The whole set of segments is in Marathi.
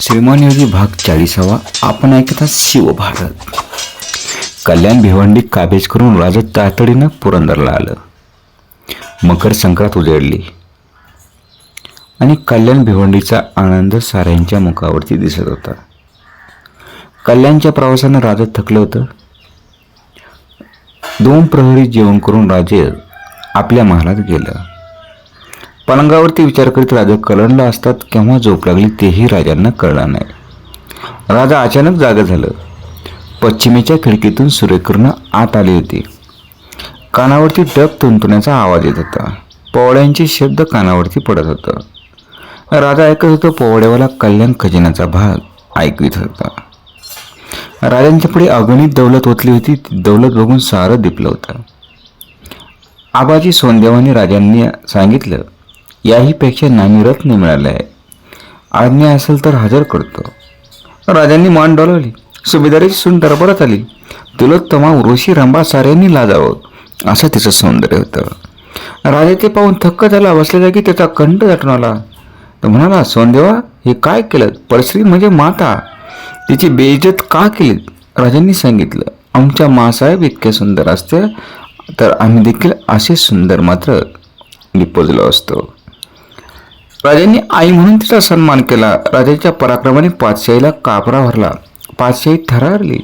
श्रीमान योगी भाग चाळीसावा. आपण ऐकता शिवभारत कल्याण भिवंडी काबेज करून राजा तातडीनं पुरंदरला आलं. मकर संक्रांत उजळली. आणि कल्याण भिवंडीचा आनंद साऱ्यांच्या मुखावरती दिसत होता. कल्याणच्या प्रवासानं राजा थकलं होतं. दोन प्रहरी जेवण करून राजे आपल्या महालात गेलं. पलंगावरती विचार करीत राजा कलंडला असतात केव्हा झोप लागली तेही राजांना कळलं नाही. राजा अचानक जागा झालं. पश्चिमेच्या खिडकीतून सूर्यकिरण आत आली होती. कानावरती डब तुंतुण्याचा आवाज येत होता. पोवळ्यांचे शब्द कानावरती पडत होतं. राजा ऐकत होतो पोवळ्यावाला कल्याण खजिन्याचा भाग ऐकवित होता. राजांच्या पुढे अगणित दौलत ओतली होती ती दौलत बघून सारं दिपलं होतं. आबाजी सोनदेवाने राजांनी सांगितलं याहीपेक्षा नामी रत्न मिळाले आहे. आज्ञा असेल तर हजर करतो. राजांनी मान डोलवली. सुभेदारीची सून दरबारात आली. तिलोत्तमा उर्वशी रंभा साऱ्यांनी लाजावं असं तिचं सौंदर्य होतं. राजा ते पाहून थक्क झाला. बसल्या जागी त्याचा कंठ दाटून आला. तर म्हणाला सोनदेवा हे काय केलं? परश्री म्हणजे माता. तिची बेइज्जत का केली राजांनी सांगितलं आमच्या मासाहेब इतक्या सुंदर असते तर आम्ही देखील असे सुंदर मात्र निपोजलो असतो. राजांनी आई म्हणून तिचा सन्मान केला. राजाच्या पराक्रमाने पाचशाहीला कापरा भरला. पाचशाही थरारली.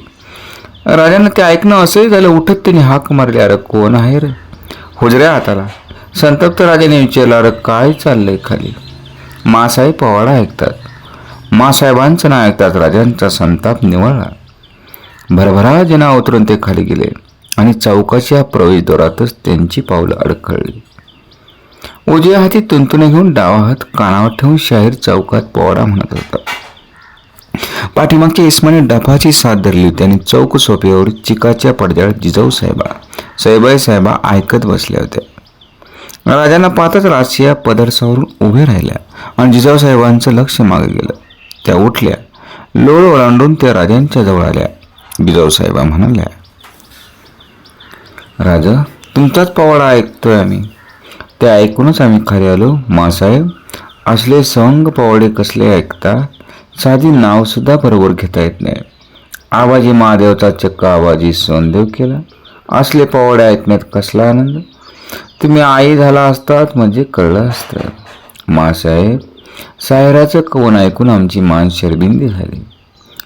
राजानं ते ऐकणं असंही झालं उठत त्यांनी हाक मारली अरे कोण आहे रे? हुजऱ्या हाताला. संतप्त राजाने विचारलं अरे काय चाललंय खाली? मासाहेब पवाडा ऐकतात. मासाहेबांचं नाव ऐकतात राजांचा संताप निवळला भरभरा जना उतरून ते खाली गेले आणि चौकाच्या प्रवेशद्वारातच त्यांची पावलं अडखळली. उजव्या हाती तुंतुने घेऊन डावा हात कानावर ठेवून शाहीर चौकात पोवाडा म्हणत होता. पाठीमागच्या इस्माने डफाची साथ धरली होती आणि चौक सोप्यावर चिकाच्या पडद्यावर जिजाऊ साहेबा सैबाई साहेबा ऐकत बसल्या होत्या. राजांना पाहताच राजसिया पदरसावरून उभे राहिल्या आणि जिजाऊ साहेबांचं लक्ष मागे गेलं. त्या उठल्या लोळ ओलांडून त्या राजांच्या जवळ आल्या. जिजाऊ साहेबा म्हणाल्या राजा तुमचाच पवाडा ऐकतोय आम्ही. ते ऐकूनच आम्ही खरे आलो मासाहेब. असले संग पावडे कसले ऐकता साधी नावसुद्धा बरोबर घेता येत नाही. आवाजी महादेवचा चक्क आवाजी सोनदेव केला? असले पावडे ऐकण्यात कसला आनंद? तुम्ही आई झाला असतात म्हणजे कळलं असतं. मासाहेब सायराचं कवन ऐकून आमची मान शरबिंदी झाली.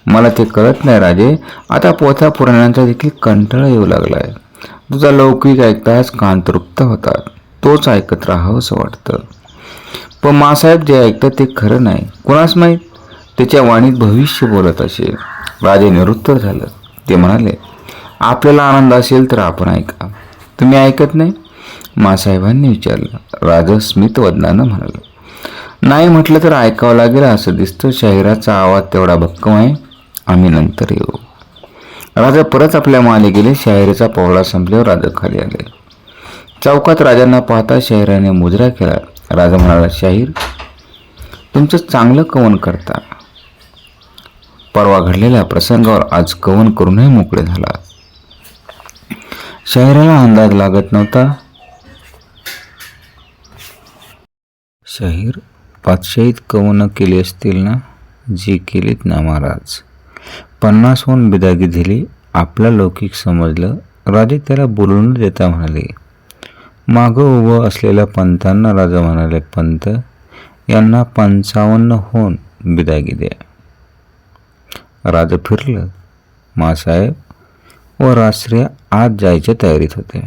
मला ते कळत नाही राजे. आता पोथा पुराणांचा देखील कंटाळा येऊ लागला आहे तुझा लौकिक ऐकताच कान तृप्त होतात. तोच ऐकत राहावं असं वाटतं. पण मासाहेब जे ऐकतात ते खरं नाही. कुणास माहीत? त्याच्या वाणीत भविष्य बोलत असेल. राजे निवृत्त झालं. ते म्हणाले आपल्याला आनंद असेल तर आपण ऐका. तुम्ही ऐकत नाही? मासाहेबांनी विचारलं. राजा स्मितवदनानं म्हणालं नाही म्हटलं तर ऐकावं लागेल असं दिसतं. शाहिराचा आवाज तेवढा भक्कम आहे. आम्ही नंतर येऊ. राजा परत आपल्या माले गेले. शाहिरीचा पोहळा संपल्यावर राजा खाली आले. चौकात राजांना पाहता शाहिराने मुजरा केला. राजा म्हणाला शाहीर तुमचं चांगलं कवन करता. परवा घडलेल्या प्रसंगावर आज कवन करूनही मोकळे झाला. शाहिराला अंदाज लागत नव्हता. शाहीर पाचशाहीत कवन केली असतील ना? जी केलीत ना महाराज. पन्नासहून बिदागी दिली आपला लौकिक समजलं. राजे त्याला बोलून देता म्हणाले मागं उभं असलेल्या पंतांना राजा म्हणाले पंत यांना पंचावन्न होऊन बिदागी द्या. राजा फिरलं. मासाहेब व रासऱ्या आत जायच्या तयारीत होते.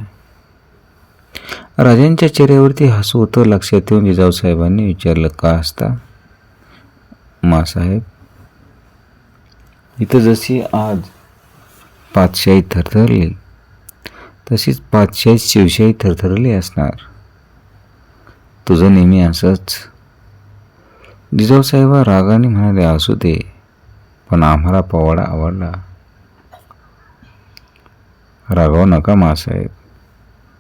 राजांच्या चेहऱ्यावरती हसू होतं. लक्षात येऊन जिजाऊसाहेबांनी विचारलं का असता मासाहेब इथं जशी आज पातशाही थरथरली तशीच पाचशे शिवशाही थरथरली असणार. तुझं नेहमी असंच. जिजाऊसाहेबा रागाने म्हणाले असू दे पण आम्हाला पवाडा आवडला. रागाव नका मासाहेब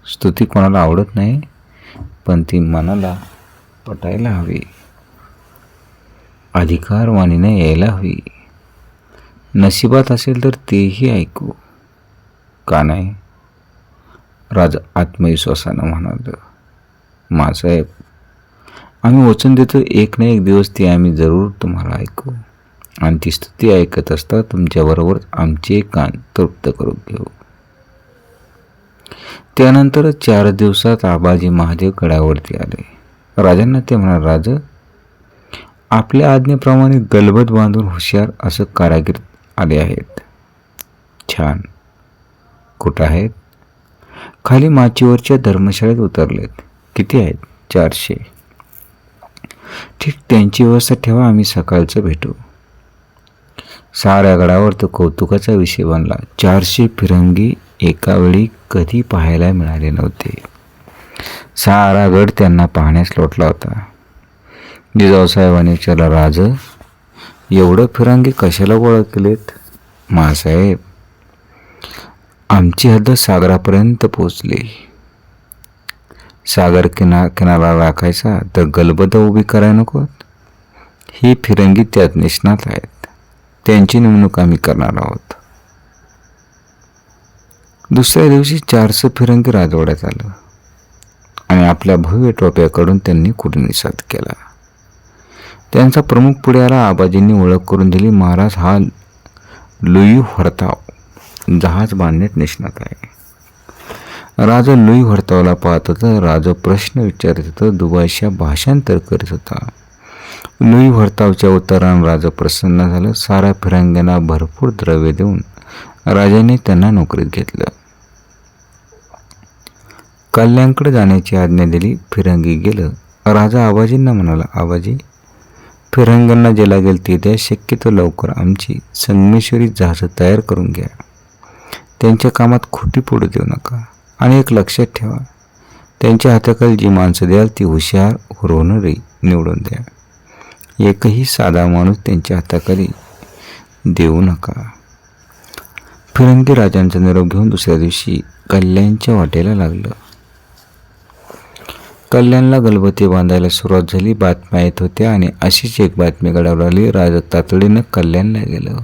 स्तुती कोणाला आवडत नाही पण ती मनाला पटायला हवी. अधिकारवाणीने यायला हवी. नशिबात असेल तर तेही ऐकू. का नाही? राजा आत्मविश्वासानं म्हणाल मासाहेब आम्ही वचन देतो एक ना एक दिवस ती आम्ही जरूर तुम्हाला ऐकू. आणि ती स्तुती ऐकत असता तुमच्याबरोबर आमचे कान तृप्त करून घेऊ. त्यानंतर चार दिवसात आबाजी महादेव गडावरती आले. राजांना ते म्हणाले राज आपल्या आज्ञेप्रमाणे गलबत बांधून हुशार असं कारागीर आले आहेत. छान. कुठं आहेत? खाली माचीवरच्या धर्मशाळेत उतरलेत. किती आहेत? चारशे. ठीक त्यांची व्यवस्था ठेवा आम्ही सकाळचं भेटू. साऱ्या गडावर तो कौतुकाचा विषय बनला. चारशे फिरंगी एकावेळी कधी पाहायला मिळाले नव्हते. सारा गड त्यांना पाहण्यास लोटला होता. जिजाऊसाहेबांनी विचारला राज एवढं फिरंगी कशाला गोळा केलेत? मासाहेब आमची हद्द सागरापर्यंत पोचली सागर किना किनारा राखायचा तर गलबद उभी करायला नको. ही फिरंगी त्यात निष्णात आहेत. त्यांची नेमणूक आम्ही करणार आहोत. दुसऱ्या दिवशी चारशे फिरंगी राजवाड्यात आलं. आणि आपल्या भव्य टोप्याकडून त्यांनी कुटनिसाद केला. त्यांचा प्रमुख पुढे आला आबाजींनी ओळख करून दिली महाराज हा लुई हरताव. जहाज बांधण्यात निष्णात आहे. राजा लुई हरतावला पाहत होता राजा प्रश्न विचारत होता दुबाईशा भाषांतर करीत होता. लुई हरतावच्या उत्तरानं राजा प्रसन्न झालं साऱ्या फिरंग्यांना भरपूर द्रव्य देऊन राजाने त्यांना नोकरीत घेतलं. कल्याणकडे जाण्याची आज्ञा दिली फिरंगी गेलं. राजा आबाजींना म्हणाला आबाजी फिरंगांना जे लागेल ते द्या शक्यतो लवकर आमची संगमेश्वरी जहाजं तयार करून घ्या. त्यांच्या कामात खोटी पडू देऊ नका. आणि एक लक्षात ठेवा त्यांच्या हाताखाली जी माणसं द्याल ती हुशार हुरवणारी निवडून द्या. एकही साधा माणूस त्यांच्या हाताखाली देऊ नका. फिरंगी राजांचा निरोप घेऊन दुसऱ्या दिवशी कल्याणच्या वाटेला लागलं. कल्याणला गलबती बांधायला सुरुवात झाली बातम्या येत होत्या आणि अशीच एक बातमी गडावर आली राजा तातडीनं कल्याणला गेलं.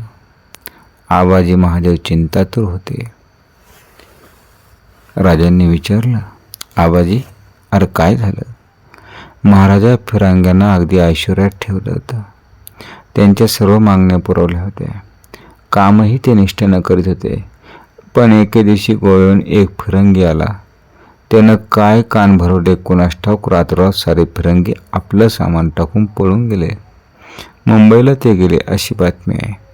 आबाजी महादेव चिंतातूर होते. राजांनी विचारलं आबाजी अरे काय झालं? महाराजा फिरांग्यांना अगदी ऐश्वर्यात ठेवलं होतं. त्यांच्या सर्व मागण्या पुरवल्या होत्या. कामही ते निष्ठेनं करीत होते. पण एके दिवशी गोळून एक फिरंगी आला. त्यानं काय कान भरवले कुणास ठाऊक रात्ररात सारे फिरंगी आपलं सामान टाकून पळून गेले. मुंबईला ते गेले अशी बातमी आहे.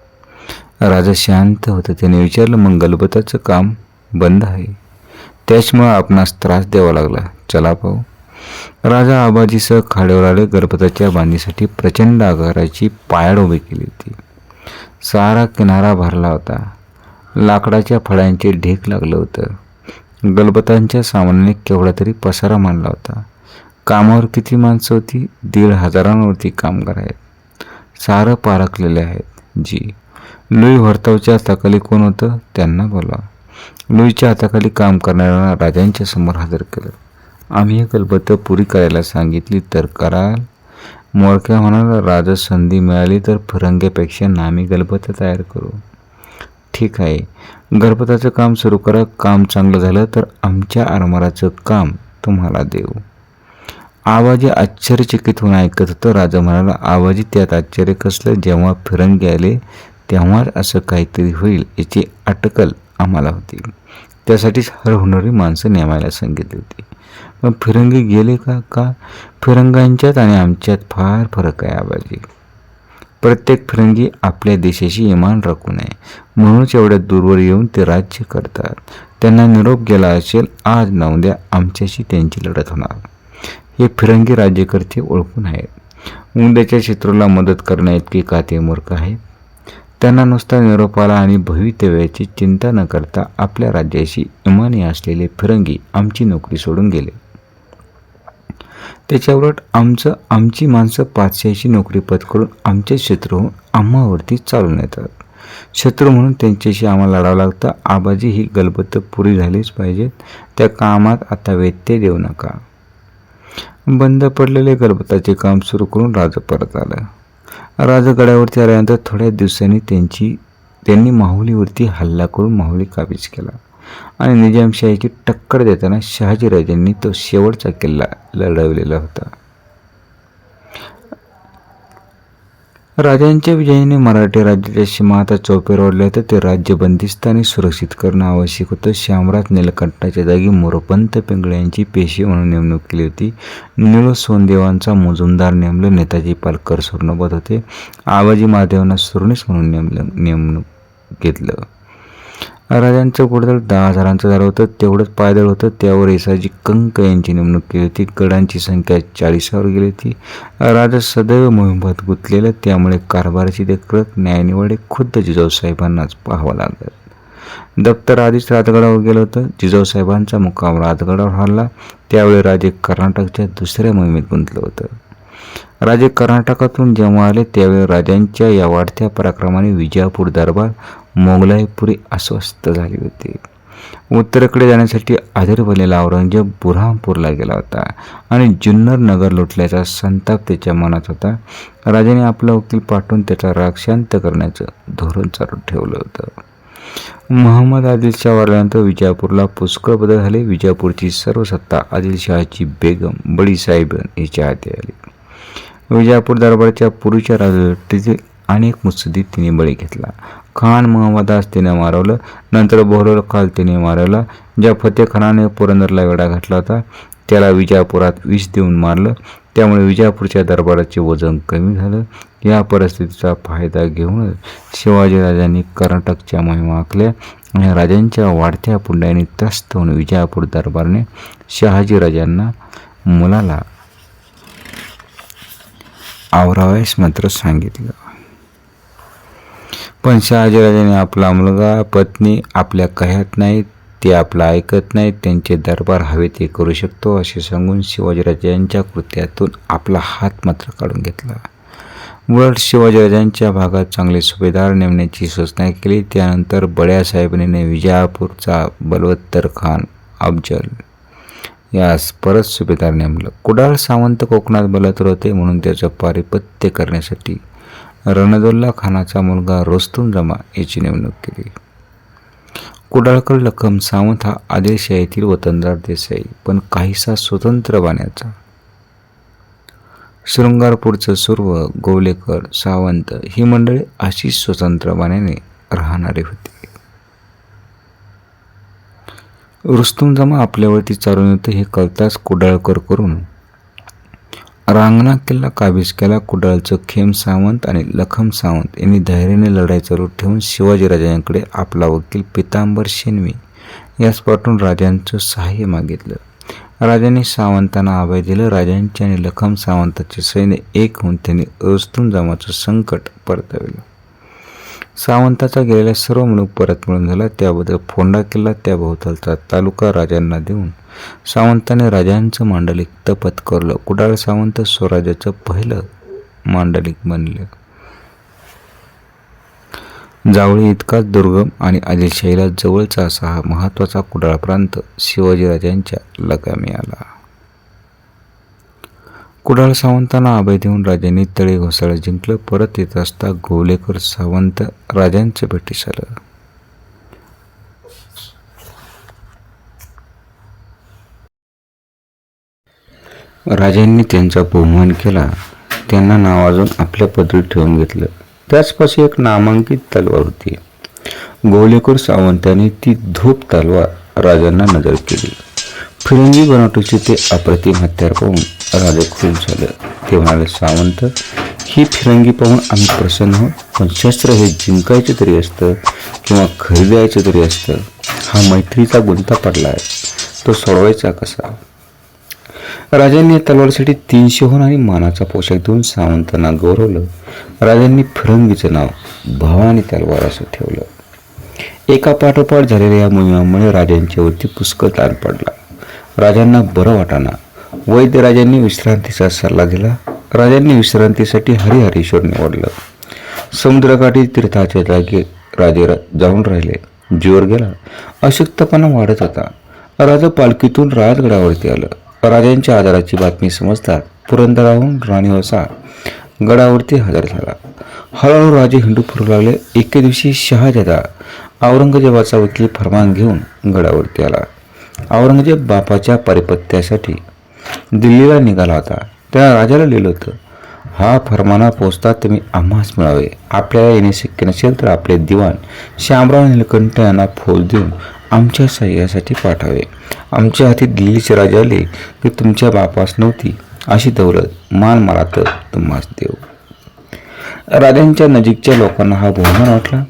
राजा शांत होतं. त्याने विचारलं मग गलबताचं काम बंद आहे. त्याच्यामुळं आपणास त्रास द्यावा लागला. चला पाहू. राजा आबाजीसह खाड्यावर आले. गणपताच्या बांधीसाठी प्रचंड आकाराची पायाड उभी केली होती. सारा किनारा भरला होता. लाकडाच्या फळ्यांचे ढेक लागलं होतं. गलबतांच्या सामान्याने केवढा तरी पसारा मांडला होता. कामावर किती माणसं होती? दीड हजारांवरती कामगार आहेत. सारं पारखलेले आहेत. जी लुई वर्तावच्या हाताखाली कोण होतं? त्यांना बोला लुईच्या हाताखाली काम करणाऱ्यांना राजांच्या समोर हजर केलं. आम्ही हे गलबतं पुरी करायला सांगितली तर कराल. मोरक्या म्हणाला राजा संधी मिळाली तर फिरंग्यापेक्षा नामी गलबतं तयार करू. ठीक आहे. गलबताचं काम सुरू करा. काम चांगलं झालं तर आमच्या आरमाराचं काम तुम्हाला देऊ. आवाजी आश्चर्यचकित होऊन ऐकत होतं. राजा म्हणाला आवाजी त्यात आश्चर्य कसलं? जेव्हा फिरंगी आले तेव्हाच असं काहीतरी होईल याची अटकल आम्हाला होती. त्यासाठीच हर होणारी माणसं नेमायला सांगितली होती. मग फिरंगी गेले का? का? फिरंगांच्यात आणि आमच्यात फार फरक आहे आबाजी. प्रत्येक फिरंगी आपल्या देशाशी इमान राखू नये. म्हणूनच एवढ्या दूरवर येऊन ते राज्य करतात. त्यांना निरोप गेला असेल आज न उद्या आमच्याशी त्यांची लढत होणार. हे फिरंगी राज्यकर्ते ओळखून आहेत. उद्याच्या शत्रूला मदत करण्याइतके का ते मूर्ख आहेत. त्यांना नुसता निरोपाला आणि भवितव्याची चिंता न करता आपल्या राज्याशी इमानी असलेले फिरंगी आमची नोकरी सोडून गेले. त्याच्या उलट आमचं आमची माणसं पाचशेची नोकरी पत्करून आमचे शत्रू होऊन आम्हावरती चालून येतात. शत्रू म्हणून त्यांच्याशी आम्हाला लढावं लागतं. आबाजी ही गलबत पुरी झालीच पाहिजेत. त्या कामात आता व्यत्यय देऊ नका. बंद पडलेले गलबताचे काम सुरू करून राजा परत आलं. राजगडावरती आल्यानंतर थोड्या दिवसांनी त्यांची त्यांनी माहुलीवरती हल्ला करून माहुली काबीज केला. आणि निजामशाहीची टक्कर देताना शहाजीराजांनी तो शेवटचा किल्ला लढवलेला होता. राजांच्या विजयाने मराठी राज्याच्या सीमा आता चौपेर ओढल्या तर ते राज्य बंदिस्त आणि सुरक्षित करणं आवश्यक होतं. श्यामराज नीलकंठाच्या जागी मोरपंत पिंगळे यांची पेशी म्हणून नेमणूक केली होती. निळ सोनदेवांचा मुजुमदार नेमलं नेताजी पालकर सोनोबत होते. आबाजी महादेवांना सुरणेस म्हणून नेमलं नेमणूक घेतलं. राजांचं कुठेतरी दहा हजारांचं झालं होतं. तेवढंच पायदळ होतं. त्यावर एसाजी कंक यांची नेमणूक केली होती. गडांची संख्या चाळीसावर गेली होती. राजा सदैव मोहिमात गुंतलेलं. त्यामुळे कारभाराची देखरेख न्यायनिवाडे खुद्द जिजाऊसाहेबांनाच पाहावं लागत दप्तर आधीच राजगडावर गेलं होतं. जिजाऊसाहेबांचा मुक्काम राजगडावर हल्ला. त्यावेळी राजे कर्नाटकच्या दुसऱ्या मोहिमेत गुंतलं होतं. राजे कर्नाटकातून जेव्हा आले त्यावेळी राजांच्या या वाढत्या पराक्रमाने विजापूर दरबार मोगलाईपुरी अस्वस्थ झाली होती. उत्तरेकडे जाण्यासाठी आधीर बनलेला औरंगजेब बुरहामपूरला गेला होता आणि जुन्नर नगर लुटल्याचा संताप त्याच्या मनात होता. राजाने आपला वकील पाठवून त्याचा राग शांत करण्याचं धोरण चालू ठेवलं होतं. मोहम्मद आदिलशाह वारल्यानंतर विजापूरला पुष्कळ बदल झाले. विजापूरची सर्व सत्ता आदिलशहाची बेगम बडीसाहेब हिच्या हाती आली. विजापूर दरबारच्या पूर्वीच्या राजवटीचे अनेक मुत्सदी तिने बळी घेतला. खान महम्मदास तिने मारवलं नंतर बोहरोल खाल तिने मारवला. ज्या फतेखानाने पुरंदरला वेढा घातला होता त्याला विजापुरात विष देऊन मारलं. त्यामुळे विजापूरच्या दरबाराचे वजन कमी झालं. या परिस्थितीचा फायदा घेऊन शिवाजीराजांनी कर्नाटकच्या मोहिमा आखल्या आणि राजांच्या वाढत्या पुंड्याने त्रस्त होऊन विजापूर दरबारने शहाजीराजांना मुलाला आवरावयास मात्र सांगितलं. पण शहाजीराजाने आपला मुलगा पत्नी आपल्या कह्यात नाहीत ते आपलं ऐकत नाहीत त्यांचे दरबार हवे ते करू शकतो असे सांगून शिवाजीराजांच्या कृत्यातून आपला हात मात्र काढून घेतला. उलट शिवाजीराजांच्या भागात चांगले सुभेदार नेमण्याची सूचना केली. त्यानंतर बड्या साहेबांनी विजापूरचा बलवत्तर खान अफजल यास परत सुभेदार नेमलं. कुडाळ सावंत कोकणात बलतर होते म्हणून त्याचं पारिपत्य करण्यासाठी रणदुल्ला खानाचा मुलगा रोस्तुम जमा याची नेमणूक केली. कुडाळकर लखम सावंत हा आदिलशाहीतील वतनदार देसाई पण काहीसा स्वतंत्र बाण्याचा शृंगारपूरचं सर्व गोवलेकर सावंत ही मंडळी अशीच स्वतंत्र बाण्याने राहणारी होती. रुस्तुम जमा आपल्यावरती चालून येतं हे कळताच कुडाळकर करून रांगणा किल्ला काबीज केला कुडाळचं खेम सावंत आणि लखम सावंत यांनी धैर्याने लढाई चालू ठेवून शिवाजीराजांकडे आपला वकील पितांबर शेनवी यास पाठवून राजांचं सहाय्य मागितलं. राजाने सावंतांना आभय दिलं राजांचे आणि लखम सावंताचे सैन्य एक होऊन त्यांनी रुस्तुम जमाचं संकट परतविलं. सावंताचा गेलेला सर्व मनुक परत मिळून झाला. त्याबद्दल फोंडा किल्ला त्या भोवतालचा तालुका राजांना देऊन सावंताने राजांचं मांडलिक तपत करलं. कुडाळ सावंत स्वराज्याचं पहिलं मांडलिक बनलं. जावळी इतकाच दुर्गम आणि आदिलशाहीला जवळचा असा हा महत्त्वाचा कुडाळ प्रांत शिवाजीराजांच्या लगामी आला. कुडाळ सावंतांना अभय देऊन राजांनी तळे घोसाळ जिंकलं. परत येत असता गोवलेकर सावंत राजांच्या भेटीस आलं राजांनी त्यांचा बहुमान केला. त्यांना नावाजून आपल्या पदरी ठेवून घेतलं. त्याचपाशी एक नामांकित तलवार होती. गोवलेकर सावंतांनी ती धूप तलवार राजांना नजर केली. फिरंगी बनावटीचे ते अप्रतिम हत्यार पाहून राजे खुश झाले ते म्हणाले सावंत ही फिरंगी पाहून आम्ही प्रसन्न आहोत पण शस्त्र हे जिंकायचे तरी असतं किंवा खरेदायचं तरी असतं हा मैत्रीचा गुंता पडला आहे. तो सोडवायचा कसा? राजांनी या तलवारीसाठी तीनशेहून आणि मानाचा पोशाख देऊन सावंतांना गौरवलं. राजांनी फिरंगीचं नाव भवानी तलवार असं ठेवलं. एका पाठोपाठ झालेल्या या मोहिमामुळे राजांच्यावरती पुष्कळ ताण पडला. राजांना बरं वाटाना वैद्य राजांनी विश्रांतीचा सल्ला दिला. राजांनी विश्रांतीसाठी हरिहरेश्वर निवडलं. समुद्रकाठी तीर्थाच्या जागी राजे जाऊन राहिले. जीवर गेला. अशक्तपणा वाढत होता. राजा पालखीतून राजगडावरती आलं. राजांच्या आजाराची बातमी समजतात पुरंदराहून राणीवसा गडावरती हजर झाला. हळूहळू राजे हिंडू फिरू लागले. एके दिवशी शहाजादा औरंगजेबाचा वकील फरमान घेऊन गडावरती आला. औरंगजेब बापाच्या परिपत्यासाठी दिल्लीला निघाला होता. त्या राजाला लिहिलं होतं हा फरमाना पोचता तुम्ही आम्हाच मिळावे. आपल्याला येणे शक्य नसेल तर आपले दिवाण श्यामराव निलकंठ यांना फोल देऊन आमच्या सह्यासाठी पाठावे आमच्या हाती दिल्लीचे राजा आले की तुमच्या बापास नव्हती अशी दौलत. मान मला तर तुम्हास देऊ. राजांच्या नजीकच्या लोकांना हा बहुमान वाटला.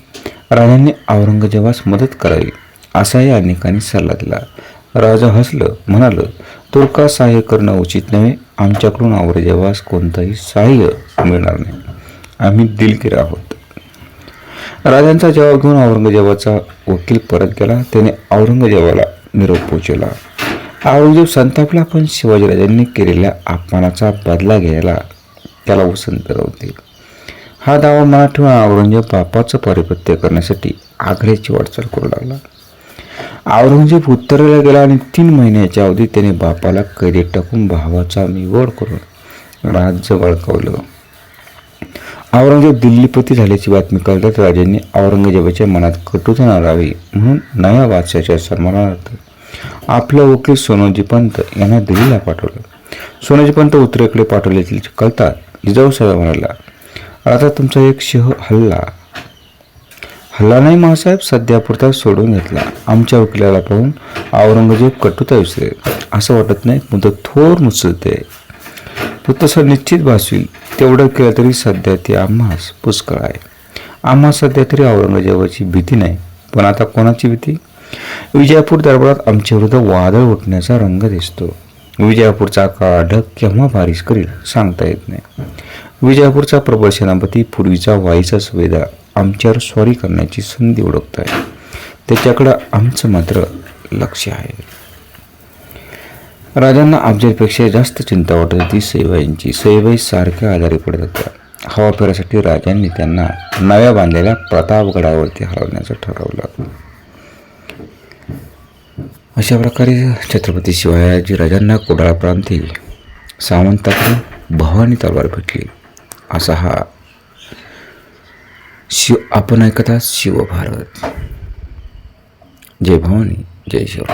राजांनी औरंगजेबास मदत करावी असाही अनेकांनी सल्ला दिला. राजा हसलं म्हणालं तुर्का सहाय्य करणं उचित नव्हे. आमच्याकडून औरंगजेबास कोणतंही सहाय्य मिळणार नाही. आम्ही दिलगीर आहोत. राजांचा जवाब घेऊन औरंगजेबाचा वकील परत गेला. त्याने औरंगजेबाला निरोप पोचवला. औरंगजेब संतापला पण शिवाजीराजांनी केलेल्या अपमानाचा बदला घ्यायला त्याला वसंत होते. हा दावा मनात ठेवून औरंगजेब बापाचं पारिपत्य करण्यासाठी आग्र्याची वाटचाल करू लागला. औरंगजेब उत्तरेला गेला आणि तीन महिन्याच्या अवधीत त्याने बापाला कैदेत टाकून भावाचा निवड करून राज्य बळकावलं. औरंगजेब दिल्लीपती झाल्याची बातमी कळतात राजांनी औरंगजेबाच्या मनात कटुता न राहावी म्हणून नव्या बादशाच्या सन्मानार्थ आपलं वकील सोनोजी पंत यांना दिल्लीला पाठवलं. सोनोजी पंत उत्तरेकडे पाठवल्याचे कळतात जिजाऊसाहेब म्हणाला आता तुमचा एक शह हल्ला हल्ला नाही महासाहेब सध्यापुरता सोडून घेतला. आमच्या वकिलाला पाहून औरंगजेब कटुता विसरेल असं वाटत नाही मुदत थोर मुचलते. तो तसं निश्चित भासवी तेवढं केलं तरी सध्या ते आम्हास पुष्कळ आहे. आम्हा सध्या तरी औरंगजेबाची भीती नाही. पण आता कोणाची भीती? विजयपूर दरबारात आमच्या विरुद्ध वादळ उठण्याचा रंग दिसतो. विजयपूरचा काळा ढग केव्हा बारिश करील सांगता येत नाही. विजयपूरचा प्रबळ सेनापती पूर्वीचा वाईचा सुभेदार. आमच्यावर स्वारी करण्याची संधी ओळखत आहे त्याच्याकडं आमचं मात्र लक्ष आहे. राजांना अफजलपेक्षा जास्त चिंता वाटत होती सईबाईंची. सईबाई सारख्या आजारी पडत होत्या. हवा फेरासाठी राजांनी त्यांना नव्या बांधलेल्या प्रतापगडावरती हलवण्याचं ठरवलं. अशा प्रकारे छत्रपती शिवाजी राजांना कोडाळा प्रांती सामंताकडून भवानी तलवार भेटली. असा हा शिव आपण ऐकता शिवभारत. जय भवानी जय शिव